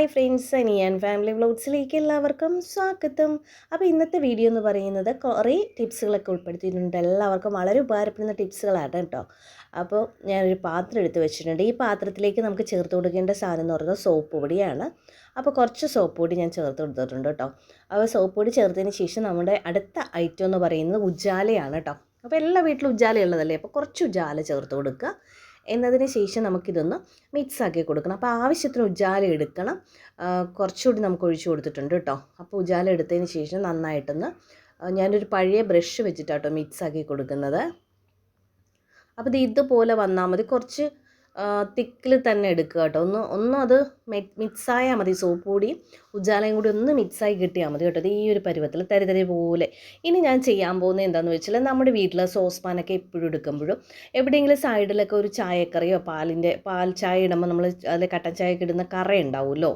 Hi friends ഞാൻ family വ്ലോഗ്സിലേക്ക് എല്ലാവർക്കും സ്വാഗതം. അപ്പോൾ ഇന്നത്തെ വീഡിയോ എന്ന് പറയുന്നത് കുറേ ടിപ്സുകളൊക്കെ ഉൾപ്പെടുത്തിയിട്ടുണ്ട്. എല്ലാവർക്കും വളരെ ഉപകാരപ്പെടുന്ന ടിപ്സുകളാണ് കേട്ടോ. അപ്പോൾ ഞാനൊരു പാത്രം എടുത്ത് വെച്ചിട്ടുണ്ട്. ഈ പാത്രത്തിലേക്ക് നമുക്ക് ചേർത്ത് കൊടുക്കേണ്ട സാധനം എന്ന് പറയുന്നത് സോപ്പ് പൊടിയാണ്. അപ്പോൾ കുറച്ച് സോപ്പ് പൊടി ഞാൻ ചേർത്ത് കൊടുത്തിട്ടുണ്ട് കേട്ടോ. അപ്പോൾ സോപ്പ് പൊടി ചേർത്തതിന് ശേഷം നമ്മുടെ അടുത്ത ഐറ്റം എന്ന് പറയുന്നത് ഉജാലയാണ് കേട്ടോ. അപ്പോൾ എല്ലാ വീട്ടിലും ഉജാല ഉള്ളതല്ലേ അപ്പോൾ കുറച്ച് ഉജാല ചേർത്ത് കൊടുക്കുക. എന്നതിന് ശേഷം നമുക്കിതൊന്ന് മിക്സ് ആക്കി കൊടുക്കണം. അപ്പോൾ ആവശ്യത്തിന് ഉജാല എടുക്കണം. കുറച്ചുകൂടി നമുക്ക് ഒഴിച്ചു കൊടുത്തിട്ടുണ്ട് കേട്ടോ. അപ്പോൾ ഉജാല എടുത്തതിന് ശേഷം നന്നായിട്ടൊന്ന് ഞാനൊരു പഴയ ബ്രഷ് വെച്ചിട്ടാട്ടോ മിക്സ് ആക്കി കൊടുക്കുന്നത്. അപ്പോൾ ഇത് ഇതുപോലെ വന്നാൽ മതി. കുറച്ച് തിക്കിൽ തന്നെ എടുക്കുക കേട്ടോ. ഒന്ന് ഒന്ന് അത് മിക്സായാൽ മതി സോപ്പ് പൊടിയും ഉജാലയും കൂടി ഒന്ന് മിക്സായി കിട്ടിയാൽ മതി കേട്ടോ. ഈ ഒരു പരുവത്തിൽ തരി തരി പോലെ. ഇനി ഞാൻ ചെയ്യാൻ പോകുന്നത് എന്താണെന്ന് വെച്ചാൽ നമ്മുടെ വീട്ടിലെ സോസ് പാനൊക്കെ എപ്പോഴും എടുക്കുമ്പോഴും എവിടെയെങ്കിലും സൈഡിലൊക്കെ ഒരു ചായക്കറിയോ പാലിന്റെ പാൽ ചായ ഇടുമ്പോൾ നമ്മൾ അതിൽ കട്ടൻ ചായയൊക്കെ ഇടുന്ന കറ ഉണ്ടാവുമല്ലോ?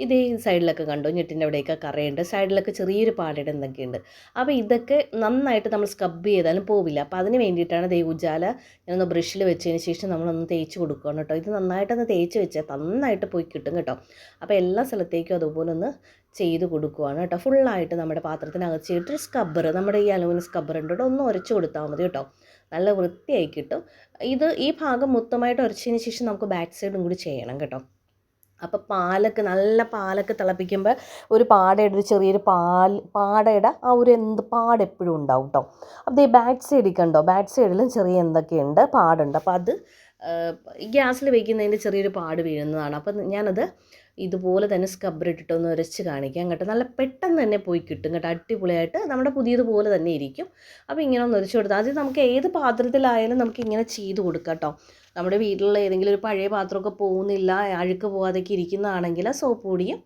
ഇതേ സൈഡിലൊക്കെ കണ്ടോ? ഞെട്ടിന്റെ അവിടെയൊക്കെ കറയുണ്ട്. സൈഡിലൊക്കെ ചെറിയൊരു പാടയുടെ എന്തൊക്കെയുണ്ട്? അപ്പോൾ ഇതൊക്കെ നന്നായിട്ട് നമ്മൾ സ്ക്രബ് ചെയ്താലും പോവില്ല. അപ്പോൾ അതിന് വേണ്ടിയിട്ടാണ് ദേ ഉജാല ഞാനൊന്ന് ബ്രഷിൽ വെച്ചതിന് ശേഷം നമ്മളൊന്ന് തേച്ച് കൊടുക്കണം കേട്ടോ. ഇത് നന്നായിട്ടൊന്ന് തേച്ച് വെച്ചാൽ നന്നായിട്ട് പോയി കിട്ടും കേട്ടോ. അപ്പോൾ എല്ലാ സ്ഥലത്തേക്കും അതുപോലെ ഒന്ന് ചെയ്ത് കൊടുക്കുവാണ് കേട്ടോ. ഫുള്ളായിട്ട് നമ്മുടെ പാത്രത്തിനകത്ത് ചെയ്തിട്ട് സ്കബ്ബർ നമ്മുടെ ഈ അലുമിനിയം സ്കബ്ബർ ഉണ്ട് കേട്ടോ. ഒന്ന് ഉരച്ച് കൊടുത്താൽ മതി കേട്ടോ. നല്ല വൃത്തിയായി കിട്ടും. ഇത് ഈ ഭാഗം മൊത്തമായിട്ട് ഉരച്ചതിന് ശേഷം നമുക്ക് ബാക്ക് സൈഡും കൂടി ചെയ്യണം കേട്ടോ. അപ്പോൾ പാലൊക്കെ നല്ല പാലൊക്കെ തിളപ്പിക്കുമ്പോൾ ഒരു പാടയുടെ ഒരു ചെറിയൊരു പാൽ പാടയുടെ ആ ഒരു എന്ത് പാട് എപ്പോഴും ഉണ്ടാവും കേട്ടോ. അപ്പോൾ ഈ ബാക്ക് സൈഡിൽ കണ്ടോ? ബാക്ക് സൈഡിലും ചെറിയ എന്തൊക്കെയുണ്ട്? പാടുണ്ട്. അപ്പോൾ അത് ഗ്യാസിൽ വയ്ക്കുന്നതിന്റെ ചെറിയൊരു പാട് വീഴുന്നതാണ്. അപ്പം ഞാനത് ഇതുപോലെ തന്നെ സ്ക്രബറിട്ടിട്ടൊന്ന് ഉരച്ച് കാണിക്കാം കേട്ടോ. നല്ല പെട്ടെന്ന് തന്നെ പോയി കിട്ടും കേട്ടോ. അടിപൊളിയായിട്ട് നമ്മുടെ പുതിയതുപോലെ തന്നെ ഇരിക്കും. അപ്പോൾ ഇങ്ങനെ ഒന്ന് ഉരച്ച് കൊടുത്താൽ അത് നമുക്ക് ഏത് പാത്രത്തിലായാലും നമുക്ക് ഇങ്ങനെ ചെയ്ത് കൊടുക്കാം കേട്ടോ. നമ്മുടെ വീട്ടിലുള്ള ഏതെങ്കിലും ഒരു പഴയ പാത്രമൊക്കെ പോകുന്നില്ല അഴുക്ക് പോകാതെയൊക്കെ ഇരിക്കുന്നതാണെങ്കിൽ സോപ്പ് പൊടിയും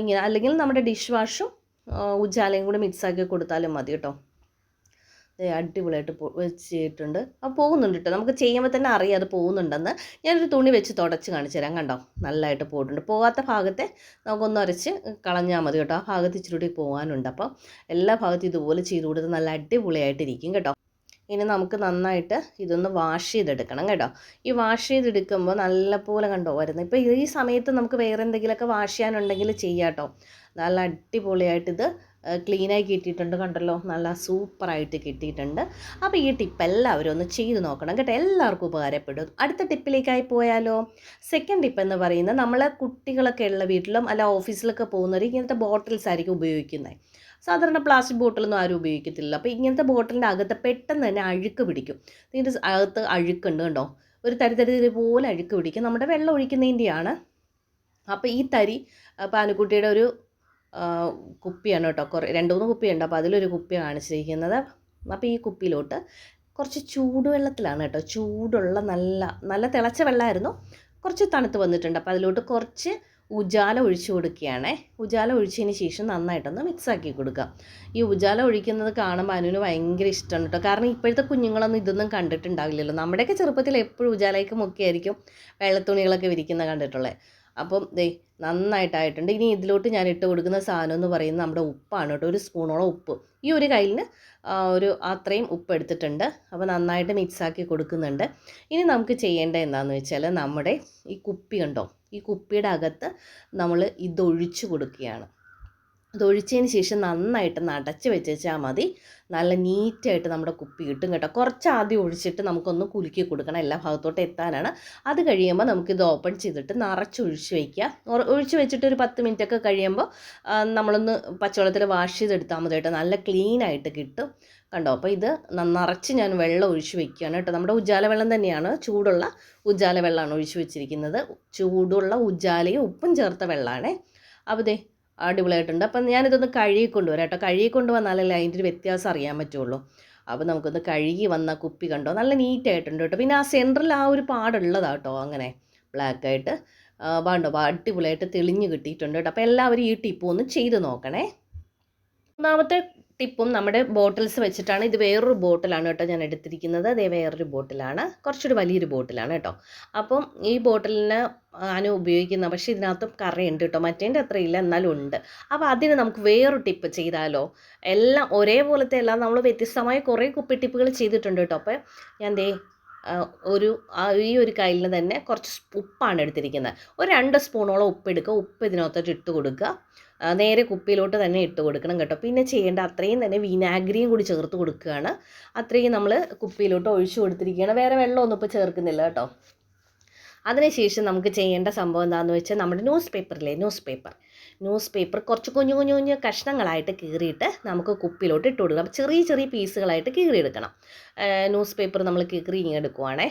ഇങ്ങനെ അല്ലെങ്കിൽ നമ്മുടെ ഡിഷ് വാഷും ഉജാലയും കൂടി മിക്സ് ആക്കി കൊടുത്താലും മതി കേട്ടോ. അടിപൊളിയായിട്ട് വെച്ചിട്ടുണ്ട്. അപ്പോൾ പോകുന്നുണ്ട് കേട്ടോ നമുക്ക് ചെയ്യുമ്പോൾ തന്നെ അറിയാം അത് പോകുന്നുണ്ടെന്ന്. ഞാനൊരു തുണി വെച്ച് തുടച്ച് കാണിച്ചു തരാം. കണ്ടോ? നല്ലതായിട്ട് പോയിട്ടുണ്ട്. പോകാത്ത ഭാഗത്തെ നമുക്കൊന്ന് അരച്ച് കളഞ്ഞാൽ മതി കേട്ടോ ആ ഭാഗത്ത് ഇച്ചിരി പോകാനുണ്ട് അപ്പോൾ എല്ലാ ഭാഗത്തും ഇതുപോലെ ചെയ്ത് കൊടുത്ത് നല്ല അടിപൊളിയായിട്ടിരിക്കും കേട്ടോ. ഇനി നമുക്ക് നന്നായിട്ട് ഇതൊന്ന് വാഷ് ചെയ്തെടുക്കണം കേട്ടോ. ഈ വാഷ് ചെയ്തെടുക്കുമ്പോൾ നല്ലപോലെ കണ്ടോ വരുന്നത് ഇപ്പോൾ ഈ സമയത്ത് നമുക്ക് വേറെ എന്തെങ്കിലുമൊക്കെ വാഷ് ചെയ്യാനുണ്ടെങ്കിൽ ചെയ്യാം കേട്ടോ നല്ല അടിപൊളിയായിട്ടിത് ക്ലീനായി കിട്ടിയിട്ടുണ്ട് കണ്ടല്ലോ. നല്ല സൂപ്പറായിട്ട് കിട്ടിയിട്ടുണ്ട്. അപ്പോൾ ഈ ടിപ്പ് എല്ലാവരും ഒന്ന് ചെയ്ത് നോക്കണം കേട്ടോ. എല്ലാവർക്കും ഉപകാരപ്പെടും. അടുത്ത ടിപ്പിലേക്കായി പോയാലോ? സെക്കൻഡ് ടിപ്പ് എന്ന് പറയുന്നത് നമ്മൾ കുട്ടികളൊക്കെ ഉള്ള വീട്ടിലും അല്ല ഓഫീസിലൊക്കെ പോകുന്നവർ ഇങ്ങനത്തെ ബോട്ടിൽസ് ആയിരിക്കും ഉപയോഗിക്കുന്നത്. സാധാരണ പ്ലാസ്റ്റിക് ബോട്ടിലൊന്നും ആരും ഉപയോഗിക്കത്തില്ല. അപ്പോൾ ഇങ്ങനത്തെ ബോട്ടിലിന്റെ അകത്ത് പെട്ടെന്ന് തന്നെ അഴുക്ക് പിടിക്കും. ഇതിന്റെ അകത്ത് അഴുക്കുണ്ട് കണ്ടോ? ഒരു തരി തരി പോലെ അഴുക്ക് പിടിക്കും. നമ്മുടെ വെള്ളം ഒഴിക്കുന്നതിന്റെയാണ് അപ്പോൾ ഈ തരി പാനുക്കുട്ടിയുടെ ഒരു കുപ്പിയാണ് കേട്ടോ. കുറേ രണ്ട് മൂന്ന് കുപ്പിയുണ്ട്. അപ്പോൾ അതിലൊരു കുപ്പി കാണിച്ചിരിക്കുന്നത്. അപ്പോൾ ഈ കുപ്പിയിലോട്ട് കുറച്ച് ചൂടുവെള്ളത്തിലാണ് കേട്ടോ. ചൂടുള്ള നല്ല നല്ല തിളച്ച വെള്ളമായിരുന്നു. കുറച്ച് തണുത്ത് വന്നിട്ടുണ്ട്. അപ്പോൾ അതിലോട്ട് കുറച്ച് ഉജാല ഒഴിച്ചു കൊടുക്കുകയാണേ. ഉജാല ഒഴിച്ചതിന് ശേഷം നന്നായിട്ടൊന്ന് മിക്സാക്കി കൊടുക്കുക. ഈ ഉജാല ഒഴിക്കുന്നത് കാണുമ്പോൾ അനുവിന് ഭയങ്കര ഇഷ്ടമാണ് കേട്ടോ. കാരണം ഇപ്പോഴത്തെ കുഞ്ഞുങ്ങളൊന്നും ഇതൊന്നും കണ്ടിട്ടുണ്ടാവില്ലല്ലോ. നമ്മുടെയൊക്കെ ചെറുപ്പത്തിൽ എപ്പോഴും ഉജാലയ്ക്ക് മുക്കിയായിരിക്കും വെള്ളത്തുണികളൊക്കെ വിരിക്കുന്ന കണ്ടിട്ടുള്ളത്. അപ്പം ദേ നന്നായിട്ടായിട്ടുണ്ട്. ഇനി ഇതിലോട്ട് ഞാൻ ഇട്ട് കൊടുക്കുന്ന സാധനം എന്ന് പറയുന്നത് നമ്മുടെ ഉപ്പാണ് കേട്ടോ. ഒരു സ്പൂണോളം ഉപ്പ്. ഈ ഒരു കയ്യിൽ ഒരു അത്രയും ഉപ്പ് എടുത്തിട്ടുണ്ട്. അപ്പോൾ നന്നായിട്ട് മിക്സാക്കി കൊടുക്കുന്നുണ്ട്. ഇനി നമുക്ക് ചെയ്യേണ്ടത് എന്താണെന്ന് വെച്ചാൽ നമ്മുടെ ഈ കുപ്പി ഉണ്ടോ? ഈ കുപ്പിയുടെ അകത്ത് നമ്മൾ ഇതൊഴിച്ച് കൊടുക്കുകയാണ്. ഇതൊഴിച്ചതിന് ശേഷം നന്നായിട്ട് നടച്ച് വെച്ചാൽ മതി. നല്ല നീറ്റായിട്ട് നമ്മുടെ കുപ്പി കിട്ടും കേട്ടോ. കുറച്ച് ആദ്യം ഒഴിച്ചിട്ട് നമുക്കൊന്ന് കുലുക്കി കൊടുക്കണം എല്ലാ ഭാഗത്തോട്ട് എത്താനാണ്. അത് കഴിയുമ്പോൾ നമുക്കിത് ഓപ്പൺ ചെയ്തിട്ട് നിറച്ച് ഒഴിച്ച് വയ്ക്കുക ഒഴിച്ച് വെച്ചിട്ട് ഒരു പത്ത് മിനിറ്റ് ഒക്കെ കഴിയുമ്പോൾ നമ്മളൊന്ന് പച്ചവെള്ളത്തിൽ വാഷ് ചെയ്തെടുത്താൽ മതി കേട്ടോ. നല്ല ക്ലീൻ ആയിട്ട് കിട്ടും. കണ്ടോ? അപ്പോൾ ഇത് നിറച്ച് ഞാൻ വെള്ളം ഒഴിച്ച് വെക്കുകയാണ് കേട്ടോ. നമ്മുടെ ഉജാല വെള്ളം തന്നെയാണ്. ചൂടുള്ള ഉജാല വെള്ളമാണ് ഒഴിച്ച് വെച്ചിരിക്കുന്നത്. ചൂടുള്ള ഉജാലയും ഉപ്പും ചേർത്ത വെള്ളമാണേ അപ്പോൾ അടിപൊളിയായിട്ടുണ്ട്. അപ്പം ഞാനിതൊന്ന് കഴുകി കൊണ്ടുവരാം കേട്ടോ. കഴുകി കൊണ്ടുവന്നാലല്ലേ അതിന്റെ ഒരു വ്യത്യാസം അറിയാൻ പറ്റുള്ളൂ. അപ്പോൾ നമുക്കൊന്ന് കഴുകി വന്ന കുപ്പി കണ്ടോ? നല്ല നീറ്റായിട്ടുണ്ട് കേട്ടോ. പിന്നെ ആ സെന്ററിൽ ആ ഒരു പാടുള്ളതാണ് കേട്ടോ അങ്ങനെ. ബ്ലാക്കായിട്ട് വേണ്ടോ? അടിപൊളിയായിട്ട് തെളിഞ്ഞ് കിട്ടിയിട്ടുണ്ട് കേട്ടോ. അപ്പോൾ എല്ലാവരും ഈ ടിപ്പ് ഒന്ന് ചെയ്ത് നോക്കണേ. ഒന്നാമത്തെ ടിപ്പും നമ്മുടെ ബോട്ടിൽസ് വെച്ചിട്ടാണ്. ഇത് വേറൊരു ബോട്ടിലാണ് കേട്ടോ ഞാൻ എടുത്തിരിക്കുന്നത്. അതേ വേറൊരു ബോട്ടിലാണ്. കുറച്ചൊരു വലിയൊരു ബോട്ടിലാണ് കേട്ടോ. അപ്പം ഈ ബോട്ടിലിന് ആണ് ഉപയോഗിക്കുന്നത് പക്ഷേ ഇതിനകത്തും കറയുണ്ട് കേട്ടോ. മറ്റേന്റെ അത്ര ഇല്ല എന്നാലും ഉണ്ട്. അപ്പോൾ അതിന് നമുക്ക് വേറൊരു ടിപ്പ് ചെയ്താലോ? എല്ലാം ഒരേപോലത്തെ എല്ലാം നമ്മൾ വ്യത്യസ്തമായ കുറേ കുപ്പി ടിപ്പുകൾ ചെയ്തിട്ടുണ്ട് കേട്ടോ. അപ്പോൾ ഞാൻ ദേ ഒരു ഈ ഒരു കയ്യിൽ തന്നെ കുറച്ച് ഉപ്പാണ് എടുത്തിരിക്കുന്നത്. ഒരു രണ്ട് സ്പൂണോളം ഉപ്പ് എടുക്കുക. ഉപ്പ് ഇതിനകത്തോട്ട് ഇട്ട് കൊടുക്കുക. നേരെ കുപ്പിയിലോട്ട് തന്നെ ഇട്ട് കൊടുക്കണം കേട്ടോ. പിന്നെ ചെയ്യേണ്ട അത്രയും തന്നെ വിനാഗിരിയും കൂടി ചേർത്ത് കൊടുക്കുകയാണ്. അത്രയും നമ്മൾ കുപ്പിയിലോട്ട് ഒഴിച്ചു കൊടുത്തിരിക്കുകയാണ്. വേറെ വെള്ളമൊന്നും ഇപ്പോൾ ചേർക്കുന്നില്ല കേട്ടോ. അതിനുശേഷം നമുക്ക് ചെയ്യേണ്ട സംഭവം എന്താണെന്ന് വെച്ചാൽ നമ്മുടെ ന്യൂസ് പേപ്പറില്ലേ? Newspaper. ന്യൂസ് പേപ്പർ കുറച്ച് കുഞ്ഞു കുഞ്ഞു കുഞ്ഞു കഷ്ണങ്ങളായിട്ട് കീറിയിട്ട് നമുക്ക് കുപ്പിയിലോട്ട് ഇട്ട് കൊടുക്കണം. ചെറിയ ചെറിയ പീസുകളായിട്ട് കീറിയെടുക്കണം. ന്യൂസ് പേപ്പർ നമ്മൾ കീറി ഇങ്ങെടുക്കുവാണേ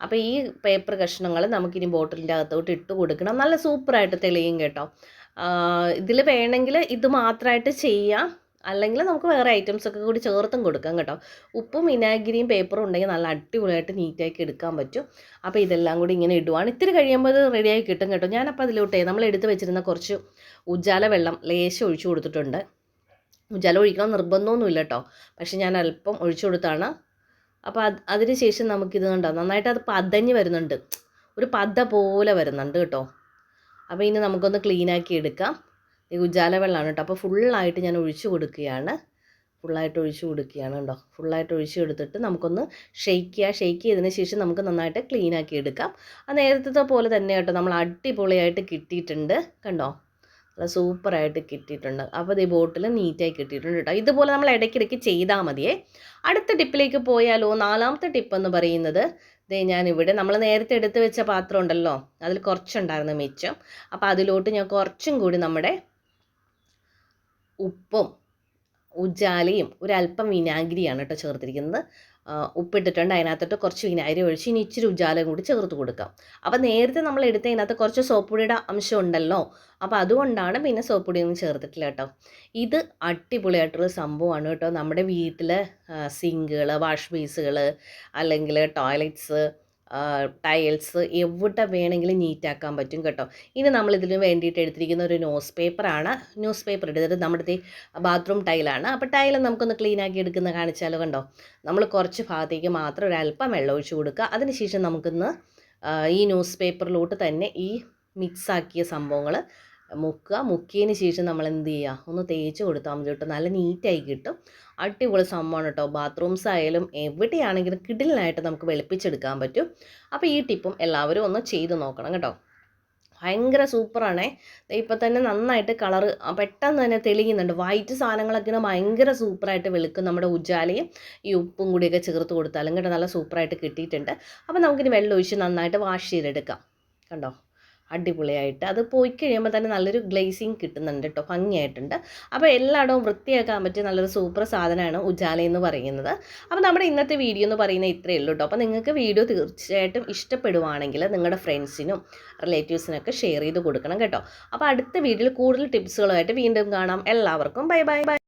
അപ്പോൾ ഈ പേപ്പർ കഷ്ണങ്ങൾ നമുക്കിനി ബോട്ടിലിന്റെ അകത്തോട്ട് ഇട്ട് കൊടുക്കണം. നല്ല സൂപ്പറായിട്ട് തെളിയും കേട്ടോ. ഇതിൽ വേണമെങ്കിൽ ഇത് മാത്രമായിട്ട് ചെയ്യാം. അല്ലെങ്കിൽ നമുക്ക് വേറെ ഐറ്റംസ് ഒക്കെ കൂടി ചേർത്തും കൊടുക്കാം കേട്ടോ. ഉപ്പും വിനാഗിരിയും പേപ്പറും ഉണ്ടെങ്കിൽ നല്ല അടിപൊളിയായിട്ട് നീറ്റാക്കി എടുക്കാൻ പറ്റും. അപ്പോൾ ഇതെല്ലാം കൂടി ഇങ്ങനെ ഇടുവാണ്. ഇത്തിരി കഴിയുമ്പോൾ ഇത് റെഡിയായി കിട്ടും കേട്ടോ. ഞാനപ്പോൾ അതിലോട്ടേ നമ്മൾ എടുത്ത് വെച്ചിരുന്ന കുറച്ച് ഉജ്ജാല വെള്ളം ലേശം ഒഴിച്ചു കൊടുത്തിട്ടുണ്ട്. ഉജ്ജാല ഒഴിക്കണം നിർബന്ധമൊന്നുമില്ല കേട്ടോ. പക്ഷേ ഞാൻ അല്പം ഒഴിച്ചു കൊടുത്താണ്. അപ്പോൾ അത് അതിന് ശേഷം നമുക്കിത് കണ്ടോ? നന്നായിട്ട് അത് പതഞ്ഞ് വരുന്നുണ്ട്. ഒരു പത പോലെ വരുന്നുണ്ട് കേട്ടോ. അപ്പോൾ ഇനി നമുക്കൊന്ന് ക്ലീനാക്കി എടുക്കാം. ഈ ഉജാല വെള്ളമാണ് കേട്ടോ. അപ്പോൾ ഫുള്ളായിട്ട് ഞാൻ ഒഴിച്ചു കൊടുക്കുകയാണ്. ഫുള്ളായിട്ട് ഒഴിച്ചു കൊടുക്കുകയാണ് കേട്ടോ. ഫുള്ളായിട്ട് ഒഴിച്ചു കൊടുത്തിട്ട് നമുക്കൊന്ന് ഷെയ്ക്ക് ചെയ്യുക ഷെയ്ക്ക് ചെയ്തതിന് ശേഷം നമുക്ക് നന്നായിട്ട് ക്ലീൻ ആക്കി എടുക്കാം. ആ നേരത്തെ പോലെ തന്നെ കേട്ടോ. നമ്മൾ അടിപൊളിയായിട്ട് കിട്ടിയിട്ടുണ്ട്. കണ്ടോ? നല്ല സൂപ്പറായിട്ട് കിട്ടിയിട്ടുണ്ട്. അപ്പോൾ ഈ ബോട്ടിൽ നീറ്റായി കിട്ടിയിട്ടുണ്ട് കേട്ടോ. ഇതുപോലെ നമ്മൾ ഇടയ്ക്കിടയ്ക്ക് ചെയ്താൽ മതിയേ. അടുത്ത ടിപ്പിലേക്ക് പോയാലോ? നാലാമത്തെ ടിപ്പ് എന്ന് പറയുന്നത് ദേ ഞാനിവിടെ നമ്മൾ നേരത്തെ എടുത്ത് വെച്ച പാത്രം ഉണ്ടല്ലോ അതിൽ കുറച്ചുണ്ടായിരുന്നു മിച്ചം. അപ്പോൾ അതിലോട്ട് ഞാൻ കുറച്ചും കൂടി നമ്മുടെ ഉപ്പും ഉജാലയും ഒരല്പം വിനാഗിരിയാണ് കേട്ടോ ചേർത്തിരിക്കുന്നത്. ഉപ്പിട്ടിട്ടുണ്ട്. അതിനകത്തോട്ട് കുറച്ച് വിനാഗിരി ഒഴിച്ച് ഇനി ഇച്ചിരി ഉജാലയും കൂടി ചേർത്ത് കൊടുക്കാം. അപ്പോൾ നേരത്തെ നമ്മൾ എടുത്ത എടുത്തതിനകത്ത് കുറച്ച് സോപ്പ് പൊടിയുടെ അംശം ഉണ്ടല്ലോ. അപ്പോൾ അതുകൊണ്ടാണ് പിന്നെ സോപ്പ് പൊടിയൊന്നും ചേർത്തിട്ടില്ല കേട്ടോ ഇത് അടിപൊളിയായിട്ടുള്ള സംഭവമാണ് കേട്ടോ നമ്മുടെ വീട്ടിലെ സിങ്കുകൾ വാഷ് ബേസുകൾ അല്ലെങ്കിൽ ടോയ്ലറ്റ്സ് ടൈൽസ് എവിടെ വേണമെങ്കിലും നീറ്റാക്കാൻ പറ്റും കേട്ടോ. ഇനി നമ്മൾ ഇതിന് വേണ്ടിയിട്ട് എടുത്തിരിക്കുന്ന ഒരു ന്യൂസ് പേപ്പറാണ് ന്യൂസ് പേപ്പർ എടുത്തിട്ട് നമ്മുടെ ബാത്റൂം ടൈലാണ് അപ്പോൾ ടൈൽ നമുക്കൊന്ന് ക്ലീൻ ആക്കി എടുക്കുന്ന കാണിച്ചാലോ കണ്ടോ? നമ്മൾ കുറച്ച് ഭാഗത്തേക്ക് മാത്രം ഒരല്പം വെള്ളം ഒഴിച്ച് കൊടുക്കുക. അതിനുശേഷം നമുക്കിന്ന് ഈ ന്യൂസ് പേപ്പറിലോട്ട് തന്നെ ഈ മിക്സാക്കിയ സംഭവങ്ങൾ മുക്കുക. മുക്കിയതിന് ശേഷം നമ്മൾ എന്ത് ചെയ്യുക? ഒന്ന് തേച്ച് കൊടുത്താൽ മതി കേട്ടോ. നല്ല നീറ്റായി കിട്ടും. അടിപൊളി സംഭവമാണ് കേട്ടോ. ബാത്റൂംസ് ആയാലും എവിടെയാണെങ്കിലും കിടിലിനായിട്ട് നമുക്ക് വെളുപ്പിച്ചെടുക്കാൻ പറ്റും. അപ്പോൾ ഈ ടിപ്പും എല്ലാവരും ഒന്ന് ചെയ്ത് നോക്കണം കേട്ടോ. ഭയങ്കര സൂപ്പറാണേ. ഇപ്പം തന്നെ നന്നായിട്ട് കളറ് പെട്ടെന്ന് തന്നെ തെളിയുന്നുണ്ട്. വൈറ്റ് സാധനങ്ങളൊക്കെ ഭയങ്കര സൂപ്പറായിട്ട് വെളുക്കും നമ്മുടെ ഉജാലയും. ഈ ഉപ്പും കൂടിയൊക്കെ ചേർത്ത് കൊടുത്താലും കേട്ടോ നല്ല സൂപ്പറായിട്ട് കിട്ടിയിട്ടുണ്ട്. അപ്പോൾ നമുക്കിനി വെള്ളം ഒഴിച്ച് നന്നായിട്ട് വാഷ് ചെയ്തെടുക്കാം. കണ്ടോ? അടിപൊളിയായിട്ട് അത് പോയി കഴിയുമ്പോൾ തന്നെ നല്ലൊരു ഗ്ലേസിങ് കിട്ടുന്നുണ്ട് കേട്ടോ ഭംഗിയായിട്ടുണ്ട്. അപ്പോൾ എല്ലായിടവും വൃത്തിയാക്കാൻ പറ്റിയ നല്ലൊരു സൂപ്പർ സാധനമാണ് ഉജാല എന്ന് പറയുന്നത്. അപ്പോൾ നമ്മുടെ ഇന്നത്തെ വീഡിയോ എന്ന് പറയുന്നത് ഇത്രയേ ഉള്ളൂ കേട്ടോ അപ്പോൾ നിങ്ങൾക്ക് വീഡിയോ തീർച്ചയായിട്ടും ഇഷ്ടപ്പെടുവാണെങ്കിൽ നിങ്ങളുടെ ഫ്രണ്ട്സിനും റിലേറ്റീവ്സിനൊക്കെ ഷെയർ ചെയ്ത് കൊടുക്കണം കേട്ടോ. അപ്പോൾ അടുത്ത വീഡിയോയിൽ കൂടുതൽ ടിപ്സുകളുമായിട്ട് വീണ്ടും കാണാം. എല്ലാവർക്കും ബൈ ബൈ ബൈ.